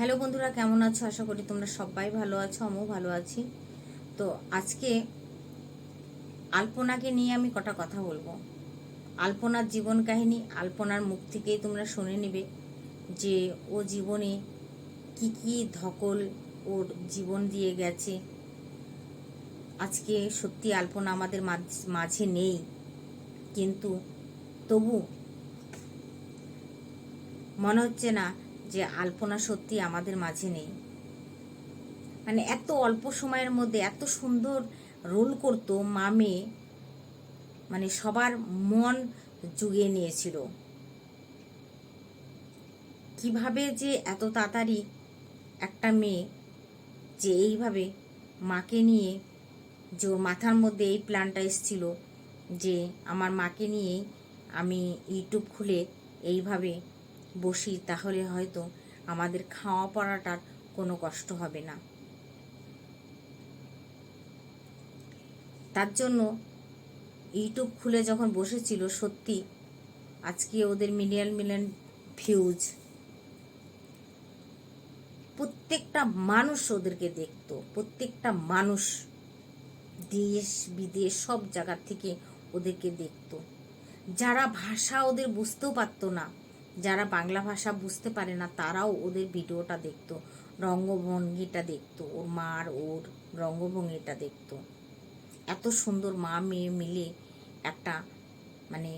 Hello বন্ধুরা, কেমন আছো? আশা করি তোমরা সবাই ভালো আছো, আমিও ভালো আছি। তো আজকে আলপনাকে নিয়ে আমি কটা কথা বলব। আলপনার জীবন কাহিনী, আলপনার মুখ থেকেই তোমরা শুনে নেবে যে ও জীবনে কি কি ধকল ওর জীবন দিয়ে গেছে। আজকে সত্যি আলপনা আমাদের মাঝ- নেই, কিন্তু তবু মনে হচ্ছে না যে আলপনা সত্যি আমাদের মাঝে নেই। মানে এত অল্প সময়ের মধ্যে এত সুন্দর রোল করতো মামে মানে সবার মন জুগিয়ে নিয়েছিল। কীভাবে যে এত তাড়াতাড়ি একটা মেয়ে যে এইভাবে মাকে নিয়ে যে ওর মাথার মধ্যে এই প্ল্যানটা এসেছিল যে আমার মাকে নিয়েই আমি ইউটিউব খুলে এইভাবে বসি, তাহলে হয়তো আমাদের খাওয়া পড়াটার কোনো কষ্ট হবে না। তার জন্য ইউটিউব খুলে যখন বসেছিল, সত্যি আজকে ওদের মিলিয়ন মিলিয়ন ভিউজ প্রত্যেকটা মানুষ ওদেরকে দেখতো, প্রত্যেকটা মানুষ দেশ বিদেশ সব জায়গার থেকে ওদেরকে দেখতো। যারা ভাষা ওদের বুঝতেও পারতো না যারা বাংলা ভাষা বুঝতে পারে না, তারাও ওদের ভিডিওটা দেখতো, রঙ্গভঙ্গিটা দেখতো, ওর মার, ওর রঙ্গভঙ্গিটা দেখতো। এত সুন্দর মা মেয়ে মিলে একটা মানে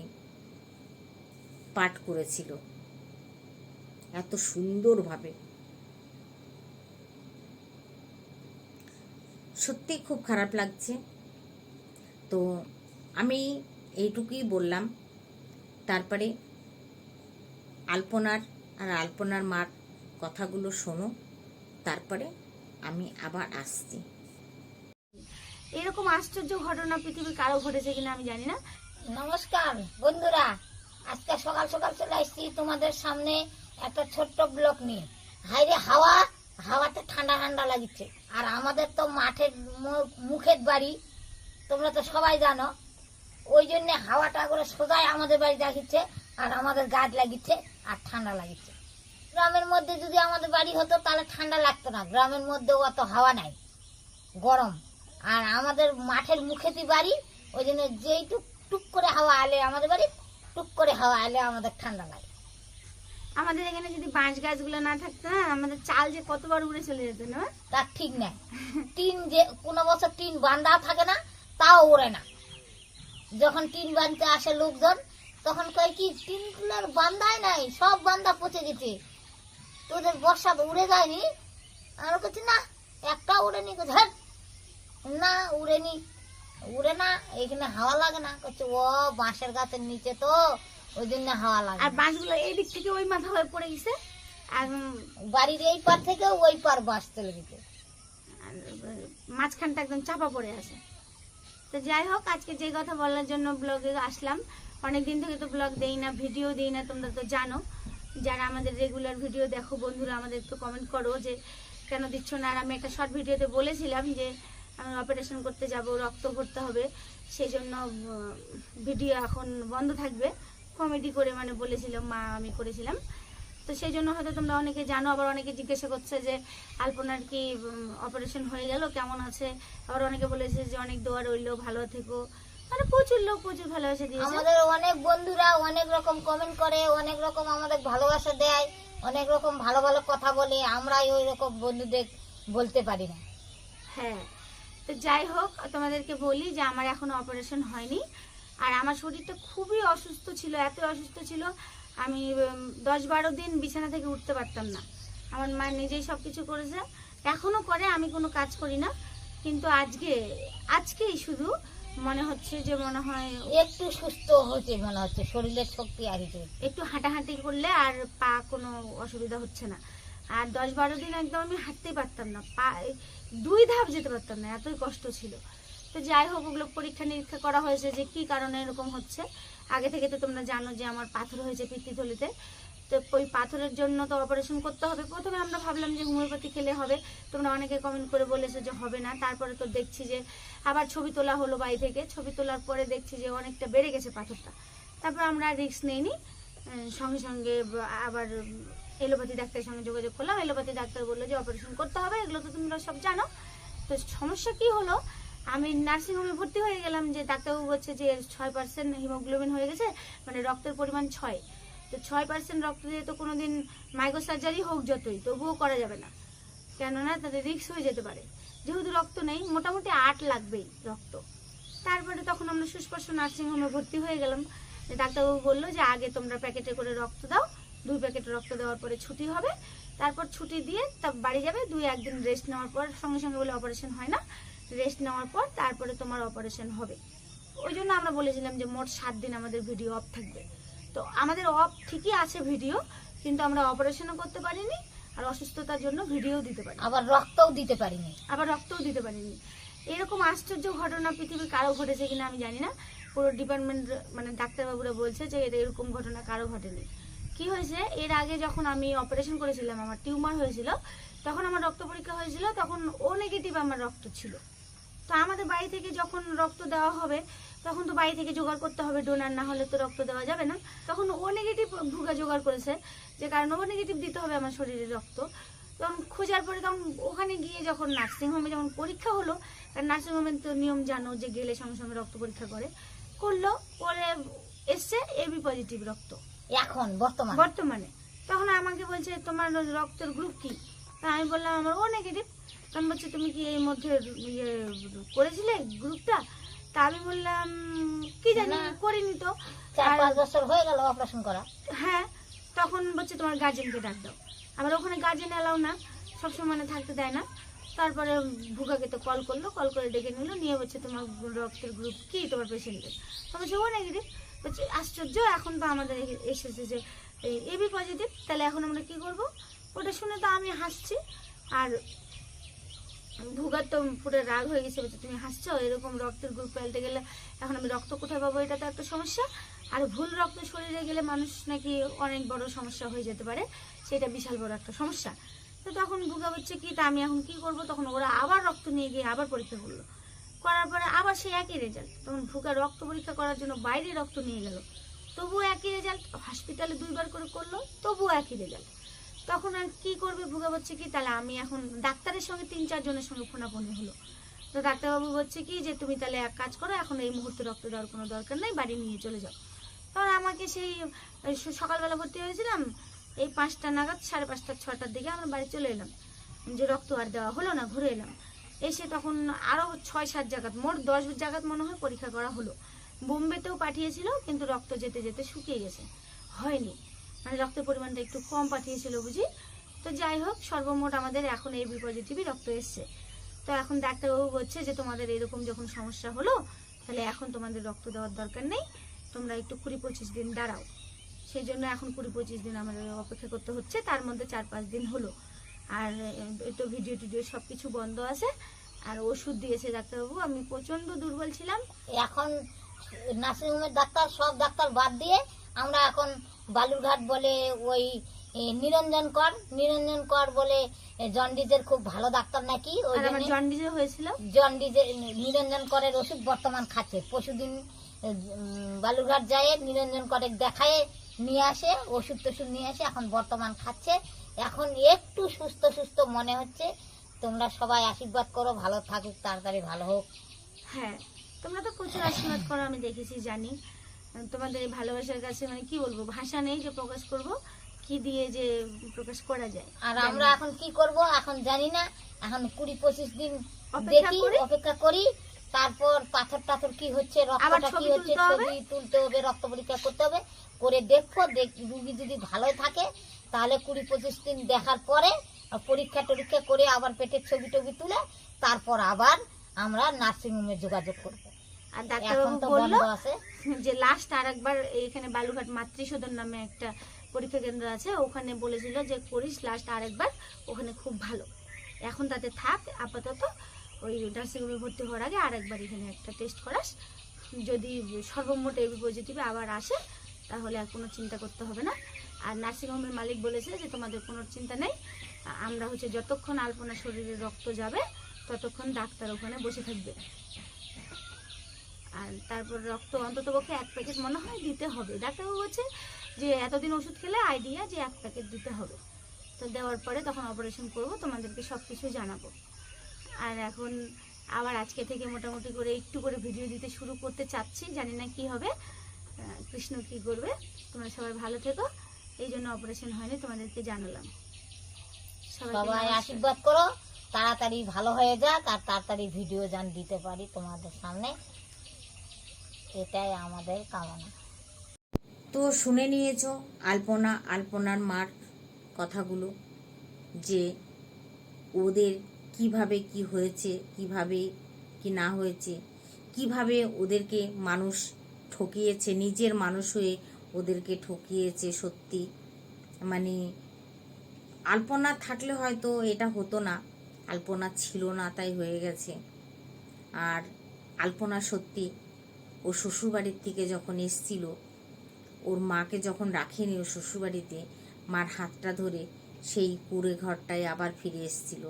পাঠ করেছিল। এত সুন্দরভাবে। সত্যি খুব খারাপ লাগছে। তো আমি এইটুকুই বললাম। তারপরে আলপনার আর আলপনার মার কথাগুলো শোনো তারপরে আমি আবার আসছি। এরকম আশ্চর্য ঘটনা পৃথিবীর কারও ঘটেছে কিনা আমি জানি না। নমস্কার বন্ধুরা আজকে সকাল সকাল চলে আসছি তোমাদের সামনে একটা ছোট্ট ব্লক নিয়ে। হাইরে হাওয়া হাওয়াতে ঠান্ডা ঠান্ডা লাগছে। আর আমাদের তো মাঠের মুখের বাড়ি তোমরা তো সবাই জানো। ওই জন্য হাওয়াটা করে সোজাই আমাদের বাড়ি লাগিচ্ছে আর আমাদের গাছ লাগিচ্ছে আর ঠান্ডা লাগিচ্ছে গ্রামের মধ্যে যদি আমাদের বাড়ি হতো তাহলে ঠান্ডা লাগতো না। গ্রামের মধ্যে অত হাওয়া নাই গরম। আর আমাদের মাঠের মুখেতি বাড়ি ওই জন্য যেই টুক টুক করে হাওয়া আলে আমাদের বাড়ি টুক করে হাওয়া আলে আমাদের ঠান্ডা লাগে। আমাদের এখানে যদি বাঁশ গাছগুলো না থাকতো না আমাদের চাল যে কতবার উড়ে চলে যেত না? তার ঠিক নাই। টিন যে কোনো বছর টিন বান্ধা থাকে না তাও ওড়ে না। যখন টিন বাঁধতে আসে লোকজন তখন কয় কি টিনগুলার বান্ধাই নাই সব বান্ধা পচে গেছে। তোদের বর্ষা উড়ে যায়নি। আর করছি না একটা উড়েনি। "হ্যাট, না উড়েনি। উড়ে না এখানে হাওয়া লাগে না। করছে ও বাঁশের গাছের নিচে তো ওই জন্য হাওয়া লাগে আর বাঁশগুলো এই দিক থেকে ওই মাথা হয়ে পড়ে গেছে। আর বাড়ির এই পার থেকে ওই পার বাঁশ চলে গেছে। মাঝখানটা একদম চাপা পড়ে আছে। তো যাই হোক আজকে যে কথা বলার জন্য ব্লগে আসলাম। অনেকদিন থেকে তো ব্লগ দেই না ভিডিও দেই না, তোমরা তো জানো। যারা আমাদের রেগুলার ভিডিও দেখো, বন্ধুরা আমাদের একটু কমেন্ট করো যে, কেন দিচ্ছ না? আর আমি একটা শর্ট ভিডিওতে বলেছিলাম যে, আমি অপারেশন করতে যাব, রক্ত ভরতে হবে। সেই জন্য ভিডিও এখন বন্ধ থাকবে। কমেডি করে মানে বলেছিলাম, মা আমি করেছিলাম। তো সেই জন্য হয়তো তোমরা অনেকে জানো, আবার অনেকে জিজ্ঞাসা করছে যে, আলপনার কি অপারেশন হয়ে গেল, কেমন আছে? আবার অনেকে বলেছে যে, অনেক দোয়া রইল, ভালো থেকো। মানে প্রচুর লোক প্রচুর ভালোবাসা দিয়েছে। আমাদের অনেক বন্ধুরা অনেক রকম কমেন্ট করে অনেক রকম আমাদের ভালোবাসা দেয় অনেক রকম ভালো ভালো কথা বলে আমরাই ওই রকম বন্ধুদের বলতে পারি না। হ্যাঁ তো যাই হোক তোমাদেরকে বলি যে আমার এখনও অপারেশন হয়নি। আর আমার শরীরটা খুবই অসুস্থ ছিল এত অসুস্থ ছিল আমি দশ বারো দিন বিছানা থেকে উঠতে পারতাম না। আমার মা নিজেই সব কিছু করেছে। এখনও করে আমি কোনো কাজ করি না। কিন্তু আজকে আজকেই শুধু মনে হচ্ছে যে মনে হয় একটু সুস্থ হচ্ছে মনে হচ্ছে শরীরের শক্তি আসছে একটু হাঁটাহাঁটি করলে আর পা কোনো অসুবিধা হচ্ছে না। আর দশ বারো দিন একদম আমি হাঁটতেই পারতাম না পা দুই ধাপ যেতে পারতাম না এতই কষ্ট ছিল। তো যাই হোক ওগুলো পরীক্ষা নিরীক্ষা করা হয়েছে যে কি কারণে এরকম হচ্ছে। আগে থেকে তো তোমরা জানো যে আমার পাথর হয়েছে পিত্তিথলিতে। তো ওই পাথরের জন্য তো অপারেশন করতে হবে। প্রথমে আমরা ভাবলাম যে হোমিওপ্যাথি খেলে হবে। তোমরা অনেকে কমেন্ট করে বলেছ যে হবে না। তারপরে তো দেখছি যে আবার ছবি তোলা হলো বাড়ি থেকে। ছবি তোলার পরে দেখছি যে অনেকটা বেড়ে গেছে পাথরটা। তারপর আমরা রিস্ক নেইনি সঙ্গে সঙ্গে আবার এলোপ্যাথি ডাক্তারের সঙ্গে যোগাযোগ করলাম। এলোপ্যাথি ডাক্তার বলল যে অপারেশন করতে হবে। এগুলো তো তোমরা সব জানো। তো সমস্যা কি হলো? আমি নার্সিংহোমে ভর্তি হয়ে গেলাম যে ডাক্তারবাবু বলছে যে ছয় পার্সেন্ট হিমোগ্লোবিন হয়ে গেছে। মানে রক্তের পরিমাণ ছয়। তো ছয় পার্সেন্ট রক্ত দিয়ে তো কোনো দিন মাইক্রো সার্জারি হোক যতই, তবুও করা যাবে না। কেননা তাদের রিস্ক হয়ে যেতে পারে। যেহেতু রক্ত নেই, মোটামুটি আট লাগবেই রক্ত। তারপরে তখন আমরা সুস্পর্শ নার্সিংহোমে ভর্তি হয়ে গেলাম। ডাক্তারবাবু বলল যে, আগে তোমরা প্যাকেটে করে রক্ত দাও। দুই প্যাকেট রক্ত দেওয়ার পরে ছুটি হবে। তারপর ছুটি দিয়ে তা বাড়ি যাবে। দুই একদিন রেস্ট নেওয়ার পর, সঙ্গে সঙ্গে বলে অপারেশন হয় না। রেস্ট নেওয়ার পর তারপরে তোমার অপারেশন হবে। ওই জন্য আমরা বলেছিলাম যে, মোট সাত দিন আমাদের ভিডিও অফ থাকবে। তো আমাদের অফ ঠিকই আছে ভিডিও কিন্তু আমরা অপারেশনও করতে পারিনি আর অসুস্থতার জন্য ভিডিও দিতে পারি আবার রক্তও দিতে পারিনি। আবার রক্তও দিতে পারিনি। এরকম আশ্চর্য ঘটনা পৃথিবীর কারও ঘটেছে কিনা আমি জানি না। পুরো ডিপার্টমেন্ট মানে ডাক্তারবাবুরা বলছে যে এটা এরকম ঘটনা কারও ঘটেনি। কি হয়েছে? এর আগে যখন আমি অপারেশন করেছিলাম আমার টিউমার হয়েছিল তখন আমার রক্ত পরীক্ষা হয়েছিল তখন ও নেগেটিভ আমার রক্ত ছিল। তো আমাদের বাড়ি থেকে যখন রক্ত দেওয়া হবে তখন তো বাড়ি থেকে জোগাড় করতে হবে ডোনার না হলে তো রক্ত দেওয়া যাবে না। তখন ও নেগেটিভ ভুগা জোগাড় করেছে যে কারণ ও নেগেটিভ দিতে হবে আমার শরীরে রক্ত। তখন খোঁজার পরে তখন ওখানে গিয়ে যখন নার্সিংহোমে যখন পরীক্ষা হলো কারণ নার্সিংহোমের তো নিয়ম জানো যে গেলে সঙ্গে সঙ্গে রক্ত পরীক্ষা করে। করল করে এসছে এবি পজিটিভ রক্ত। এখন বর্তমান? বর্তমানে। তখন আমাকে বলছে তোমার রক্তের গ্রুপ কি? আমি বললাম আমার ও নেগেটিভ তখন বলছে তুমি কি এর মধ্যে ইয়ে করেছিলে গ্রুপটা? তা আমি বললাম কি জানি করিনি তো। চার পাঁচ বছর হয়ে গেল অপারেশন করা। হ্যাঁ তখন বলছে তোমার গার্জেনকে ডাক দাও। আবার ওখানে গার্জেন এলাও না সবসময় মানে থাকতে দেয় না। তারপরে ভুগাকে তো কল করল কল করে ডেকে নিল নিয়ে বলছে তোমার রক্তের গ্রুপ কি তোমার পেশেন্টের তো বলছে ও নেগেটিভ বলছে আশ্চর্য এখন তো আমাদের এসেছে যে এবি পজিটিভ তাহলে এখন আমরা কি করব? ওটা শুনে তো আমি হাসছি। আর ভুগার তো পুরো রাগ হয়ে গেছে, বলছে, তুমি হাসছো? এরকম রক্তের গ্রুপ পাল্টে গেলে এখন আমি রক্ত কোথায় পাবো? এটা তো একটা সমস্যা। আর ভুল রক্ত শরীরে গেলে মানুষ নাকি অনেক বড় সমস্যা হয়ে যেতে পারে, সেটা বিশাল বড় একটা সমস্যা। তো তখন ভুগা হচ্ছে কি, তা আমি এখন কি করব? তখন ওরা আবার রক্ত নিয়ে গিয়ে আবার পরীক্ষা করল। করার পরে আবার সেই একই রেজাল্ট তখন ভুগা রক্ত পরীক্ষা করার জন্য বাইরে রক্ত নিয়ে গেল। তবুও একই রেজাল্ট হসপিটালে দুইবার করে করল, তবুও একই রেজাল্ট তখন আর কি করবে ভুগা বলছে কি? তাহলে আমি এখন ডাক্তারের সঙ্গে তিন চারজনের সঙ্গে ফোনাফোনি হলো। তো ডাক্তারবাবু বলছে কি যে, তুমি তাহলে এক কাজ করো, এখন এই মুহূর্তে রক্ত দেওয়ার কোনো দরকার নেই, বাড়ি নিয়ে চলে যাও। তখন আমাকে সেই সকালবেলা ভর্তি হয়েছিলাম, এই পাঁচটা নাগাদ, সাড়ে পাঁচটা, ছটার দিকে আমরা বাড়ি চলে এলাম। যে রক্ত আর দেওয়া হলো না, ঘুরে এলাম। এসে তখন আরও ছয়, সাত জায়গাত, মোট দশ জায়গাত মনে হয় পরীক্ষা করা হলো। বোম্বেতেও পাঠিয়েছিল, কিন্তু রক্ত যেতে যেতে শুকিয়ে গেছে। হয়নি। মানে রক্তের পরিমাণটা একটু কম পাঠিয়েছিল বুঝি। তো যাই হোক, সর্বমোট আমাদের এখন এই বি পজিটিভই রক্ত এসছে। তো এখন ডাক্তারবাবু বলছে যে, তোমাদের এরকম যখন সমস্যা হলো, তাহলে এখন তোমাদের রক্ত দেওয়ার দরকার নেই। তোমরা একটু কুড়ি পঁচিশ দিন দাঁড়াও। সেই জন্য এখন কুড়ি পঁচিশ দিন আমাদের অপেক্ষা করতে হচ্ছে। তার মধ্যে চার পাঁচ দিন হলো। আর তো ভিডিও টিডিও সব কিছু বন্ধ আছে। আর ওষুধ দিয়েছে ডাক্তারবাবু। আমি প্রচণ্ড দুর্বল ছিলাম। এখন নার্সিংহোমের ডাক্তার, সব ডাক্তার বাদ দিয়ে আমরা এখন বালুরঘাট বলে ওই নিরঞ্জন কর। নিরঞ্জন কর বলে এ, জন্ডিসের খুব ভালো ডাক্তার নাকি? ওই জন্ডিসে হয়েছিল। জন্ডিসের নিরঞ্জন করের ওষুধ বর্তমান খাচ্ছে। পরশুদিন উম, বালুরঘাট যায় নিরঞ্জন করে দেখায় নিয়ে আসে ওষুধ টষুধ নিয়ে আসে এখন বর্তমান খাচ্ছে। এখন একটু সুস্থ সুস্থ মনে হচ্ছে। তোমরা সবাই আশীর্বাদ করো ভালো থাকুক তাড়াতাড়ি ভালো হোক। হ্যাঁ তোমরা তো প্রচুর আশীর্বাদ করো আমি দেখেছি জানি। তোমাদের এই ভালোবাসার কাছে মানে কি বলব ভাষা নেই যে প্রকাশ করব কি দিয়ে যে প্রকাশ করা যায়। আর আমরা এখন কি করব এখন জানি না। এখন কুড়ি পঁচিশ দিন অপেক্ষা দেখি করি। অপেক্ষা করি। তারপর পাথর টাথর কি হচ্ছে রক্তটা কি হচ্ছে। ছবি তুলতে হবে রক্ত পরীক্ষা করতে হবে। করে দেখব দেখ- রুগী যদি ভালো থাকে তাহলে কুড়ি পঁচিশ দিন দেখার পরে পরীক্ষা টরীক্ষা করে আবার পেটের ছবি টবি তুলে তারপর আবার আমরা নার্সিংহোমে যোগাযোগ করব। আর এখন ডাক্তারবাবু বলল যে লাস্ট আর একবার এখানে বালুঘাট মাতৃসদন নামে একটা পরীক্ষা কেন্দ্র আছে, ওখানে বলেছিল যে করিস লাস্ট আরেকবার, ওখানে খুব ভালো। এখন তাতে থাক, আপাতত ওই নার্সিংহোমে ভর্তি হওয়ার আগে আরেকবার এখানে একটা টেস্ট করাস। যদি সর্বমোট এবি পজিটিভ আবার আসে, তাহলে আর কোনো চিন্তা করতে হবে না। আর নার্সিংহোমের মালিক বলেছে যে তোমাদের কোনো চিন্তা নেই। আমরা হচ্ছে যতক্ষণ আলপনা শরীরে রক্ত যাবে, ততক্ষণ ডাক্তার ওখানে বসে থাকবে। আর তারপর রক্ত অন্তত পক্ষে এক প্যাকেট মনে হয় দিতে হবে। ডাক্তারবাবু বলছে যে এতদিন ওষুধ খেলে আইডিয়া যে এক প্যাকেট দিতে হবে। তো দেওয়ার পরে তখন অপারেশন করব তোমাদেরকে সব কিছু জানাব। আর এখন আবার আজকে থেকে মোটামুটি করে একটু করে ভিডিও দিতে শুরু করতে চাচ্ছি জানি না কি হবে। কৃষ্ণ কি করবে? তোমরা সবাই ভালো থেকো। এই জন্য অপারেশন হয়নি তোমাদেরকে জানালাম। সবাই আশীর্বাদ করো। তাড়াতাড়ি ভালো হয়ে যাক আর তাড়াতাড়ি ভিডিও যান দিতে পারি তোমাদের সামনে। এটাই আমাদের কামনা। তো শুনে নিয়েছ আলপনা, আলপনার মার কথাগুলো, যে ওদের কীভাবে কি হয়েছে, কীভাবে কি না হয়েছে, কীভাবে ওদেরকে মানুষ ঠকিয়েছে, নিজের মানুষ হয়ে ওদেরকে ঠকিয়েছে সত্যি। মানে আলপনা থাকলে হয়তো এটা হতো না, আলপনা ছিল না, তাই হয়ে গেছে। আর আলপনা সত্যি ও শ্বশুরবাড়ির থেকে যখন এসছিল, ওর মাকে যখন রাখেনি ও শ্বশুরবাড়িতে, মার হাতটা ধরে সেই কুড়ে ঘরটায় আবার ফিরে এসছিল।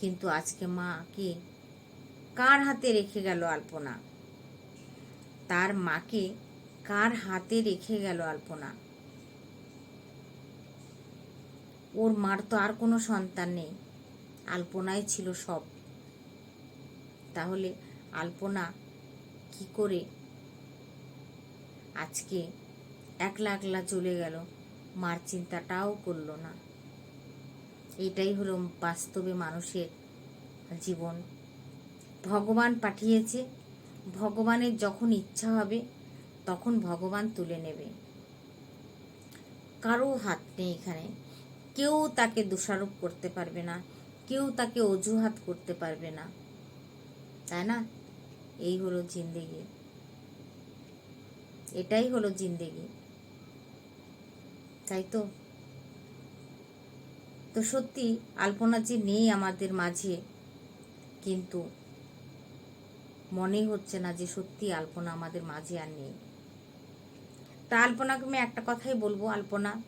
কিন্তু আজকে মাকে কার হাতে রেখে গেল আলপনা? তার মাকে কার হাতে রেখে গেল আলপনা? ওর মার তো আর কোনো সন্তান নেই, আলপনাই ছিল সব। তাহলে আলপনা কি করে? আজকে একলা একলা চলে গেল, মার চিন্তাটাও করল না। এটাই হলো বাস্তবে মানুষের জীবন। ভগবান পাঠিয়েছে, ভগবানের যখন ইচ্ছা হবে, তখন ভগবান তুলে নেবে। কারও হাত নেই এখানে। কেউ তাকে দোষারোপ করতে পারবে না, কেউ তাকে অজুহাত করতে পারবে না। তাই না? এই হলো জিন্দেগি। এটাই হলো জিন্দেগি। তাই তো? তো সত্যি আলপনা যে নেই আমাদের মাঝে, কিন্তু মনে হচ্ছে না যে সত্যি আলপনা আমাদের মাঝে আর নেই। তা আলপনাকে আমি একটা কথাই বলব, আলপনা,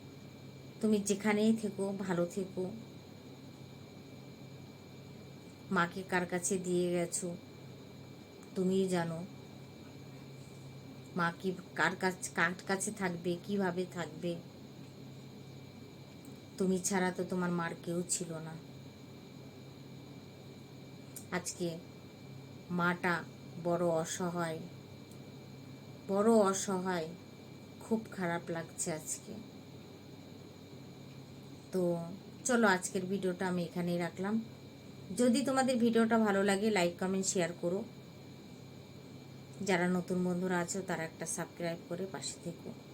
তুমি যেখানেই থেকো, ভালো থেকো। মাকে কার কাছে দিয়ে গেছো? তুমিই জানো। মা কি কার কাছে কার কাছে থাকবে, কীভাবে থাকবে? তুমি ছাড়া তো তোমার মার কেউ ছিল না। আজকে মাটা বড় অসহায়। বড় অসহায়। খুব খারাপ লাগছে আজকে। তো চলো আজকের ভিডিওটা আমি এখানেই রাখলাম। যদি তোমাদের ভিডিওটা ভালো লাগে লাইক কমেন্ট শেয়ার করো। যারা নতুন বন্ধুরা আছো তারা একটা সাবস্ক্রাইব করে পাশে থেকো।